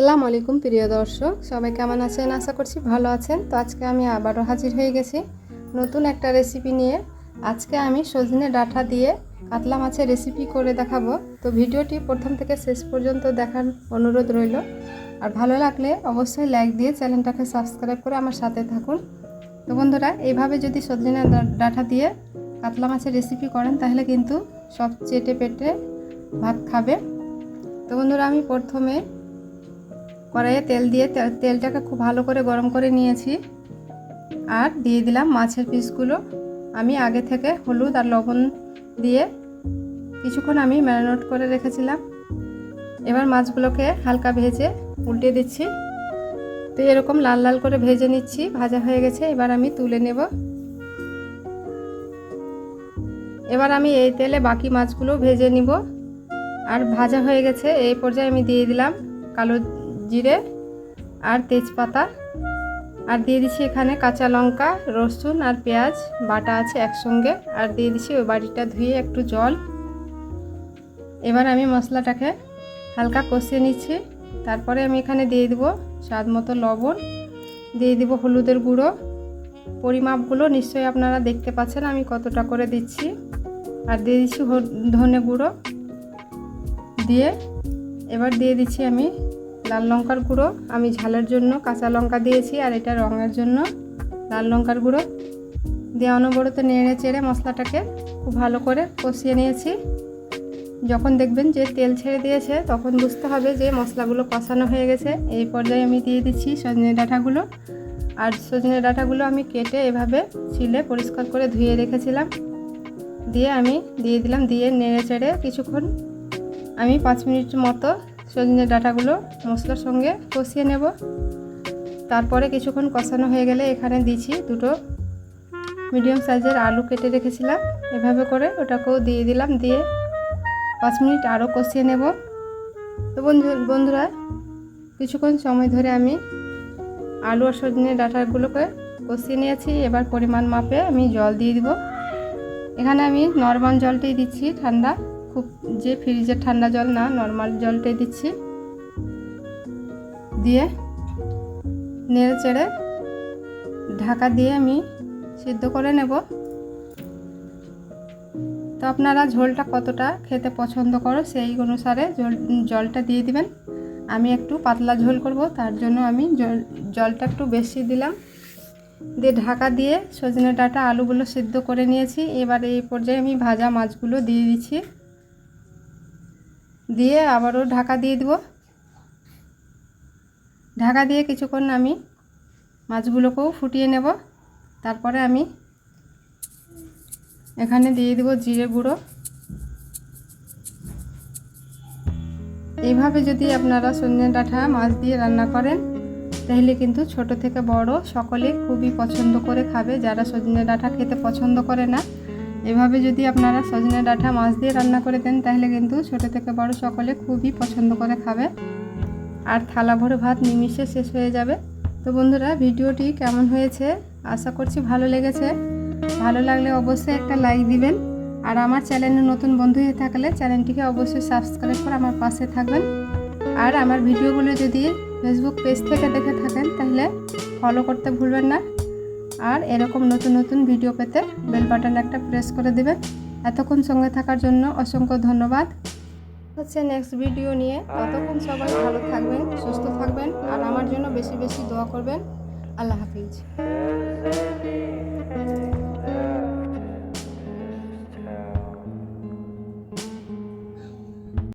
আসসালামু আলাইকুম, প্রিয় দর্শক। সবাই কেমন আছেন? আশা করছি ভালো আছেন। তো আজকে আমি আবারও হাজির হয়ে গেছি নতুন একটা রেসিপি নিয়ে। আজকে আমি সজনে ডাঁটা দিয়ে কাতলা মাছের রেসিপি করে দেখাবো। তো ভিডিওটি প্রথম থেকে শেষ পর্যন্ত দেখার অনুরোধ রইল। আর ভালো লাগলে অবশ্যই লাইক দিয়ে চ্যানেলটাকে সাবস্ক্রাইব করে আমার সাথে থাকুন। তো বন্ধুরা, এইভাবে যদি সজনে ডাঁটা দিয়ে কাতলা মাছের রেসিপি করেন, তাহলে কিন্তু সব চেটে পেটে ভাত খাবে। তো বন্ধুরা, আমি প্রথমে কড়াইয়ে তেল দিয়ে তেলটাকে খুব ভালো করে গরম করে নিয়েছি। আর দিয়ে দিলাম মাছের পিসগুলো। আমি আগে থেকে হলুদ আর লবণ দিয়ে কিছুক্ষণ আমি ম্যারিনেট করে রেখেছিলাম। এবার মাছগুলোকে হালকা ভেজে উল্টে দিচ্ছি। তো এরকম লাল লাল করে ভেজে নিচ্ছি, ভাজা হয়ে গেছে। এবার আমি তুলে নেব। এবার আমি এই তেলে বাকি মাছগুলো ভেজে নিব। আর ভাজা হয়ে গেছে, এই পর্যায়ে আমি দিয়ে দিলাম কালো জিরে আর তেজপাতা। আর দিয়ে দিচ্ছি এখানে কাঁচা লঙ্কা, রসুন আর পেঁয়াজ, বাটা আছে একসঙ্গে। আর দিয়ে দিচ্ছি ওই বাড়িটা ধুয়ে একটু জল। এবার আমি মশলাটাকে হালকা কষিয়ে নিচ্ছি। তারপরে আমি এখানে দিয়ে দেবো স্বাদ মতো লবণ। দিয়ে দেবো হলুদের গুঁড়ো। পরিমাপগুলো নিশ্চয়ই আপনারা দেখতে পাচ্ছেন, আমি কতটা করে দিচ্ছি। আর দিয়ে দিচ্ছি ধনে গুঁড়ো। দিয়ে এবার দিয়ে দিচ্ছি আমি লাল লঙ্কার গুঁড়ো। আমি ঝালের জন্য কাঁচা লঙ্কা দিয়েছি আর এটা রঙের জন্য লাল লঙ্কার গুঁড়ো। দিয়ে অনবরত নেড়ে চেড়ে মশলাটাকে খুব ভালো করে কষিয়ে নিয়েছি। যখন দেখবেন যে তেল ছেড়ে দিয়েছে, তখন বুঝতে হবে যে মশলাগুলো কষানো হয়ে গেছে। এই পর্যায়ে আমি দিয়ে দিচ্ছি সজনে ডাঁটাগুলো। আর সজনে ডাঁটাগুলো আমি কেটে এভাবে ছিলে পরিষ্কার করে ধুয়ে রেখেছিলাম। দিয়ে আমি দিয়ে দিলাম, দিয়ে নেড়ে চেড়ে কিছুক্ষণ। আমি পাঁচ মিনিট মতো সজনে ডাঁটাগুলো মশলার সঙ্গে কষিয়ে নেব। তারপরে কিছুক্ষণ কষানো হয়ে গেলে এখানে দিচ্ছি দুটো মিডিয়াম সাইজের আলু কেটে রেখেছিলাম। এভাবে করে ওটাকেও দিয়ে দিলাম, দিয়ে পাঁচ মিনিট আরও কষিয়ে নেব। তো বন্ধু, বন্ধুরা, কিছুক্ষণ সময় ধরে আমি আলু আর সজনে ডাঁটাগুলোকে কষিয়ে নিয়েছি। এবার পরিমাণ মাপে আমি জল দিয়ে দিব। এখানে আমি নর্মাল জলটাই দিচ্ছি ঠান্ডা। খুব যে ফ্রিজের ঠান্ডা জল না নর্মাল জলটাই দিচ্ছি। দিয়ে নেড়ে চেড়ে ঢাকা দিয়ে আমি সিদ্ধ করে নেব। তো আপনারা ঝোলটা কতটা খেতে পছন্দ করো, সেই অনুসারে জল জলটা দিয়ে দিবেন। আমি একটু পাতলা ঝোল করব, তার জন্য আমি জল, জলটা একটু বেশি দিলাম। দিয়ে ঢাকা দিয়ে সজনে ডাটা আলুগুলো সিদ্ধ করে নিয়েছি। এবার এই পর্যায়ে আমি ভাজা মাছগুলো দিয়ে দিচ্ছি। দিয়ে আবারও ঢাকা দিয়ে দিব। ঢাকা দিয়ে কিছুক্ষণ আমি মাছগুলোকেও ফুটিয়ে নেব। তারপরে আমি এখানে দিয়ে দিব জিরে গুঁড়ো। এইভাবে যদি আপনারা সজনে ডাঁটা মাছ দিয়ে রান্না করেন, তাহলে কিন্তু ছোট থেকে বড় সকলে খুবই পছন্দ করে খাবে। যারা সজনে ডাঁটা খেতে পছন্দ করে না এভাবে যদি আপনারা সজনে ডাঁটা মাছ দিয়ে রান্না করে দেন, তাহলে কিন্তু ছোট থেকে বড় সকলে খুবই পছন্দ করে খাবে। আর থালা ভরে ভাত নিমিশে শেষ হয়ে যাবে। তো বন্ধুরা, ভিডিওটি কেমন হয়েছে? আশা করছি ভালো লেগেছে। ভালো লাগলে অবশ্যই একটা লাইক দিবেন। আর আমার চ্যানেলে নতুন বন্ধু হয়ে থাকলে চ্যানেলটিকে অবশ্যই সাবস্ক্রাইব করে আমার পাশে থাকবেন। আর আমার ভিডিওগুলো যদি ফেসবুক পেজ থেকে দেখে থাকেন, তাহলে ফলো করতে ভুলবেন না। আর এরকম নতুন নতুন ভিডিও পেতে বেল বাটন একটা প্রেস করে দেবেন। এতক্ষণ সঙ্গে থাকার জন্য অসংখ্য ধন্যবাদ। হচ্ছে নেক্সট ভিডিও নিয়ে। ততক্ষণ সবাই ভালো থাকবেন, সুস্থ থাকবেন, আর আমার জন্য বেশি বেশি দোয়া করবেন। আল্লাহ হাফিজ।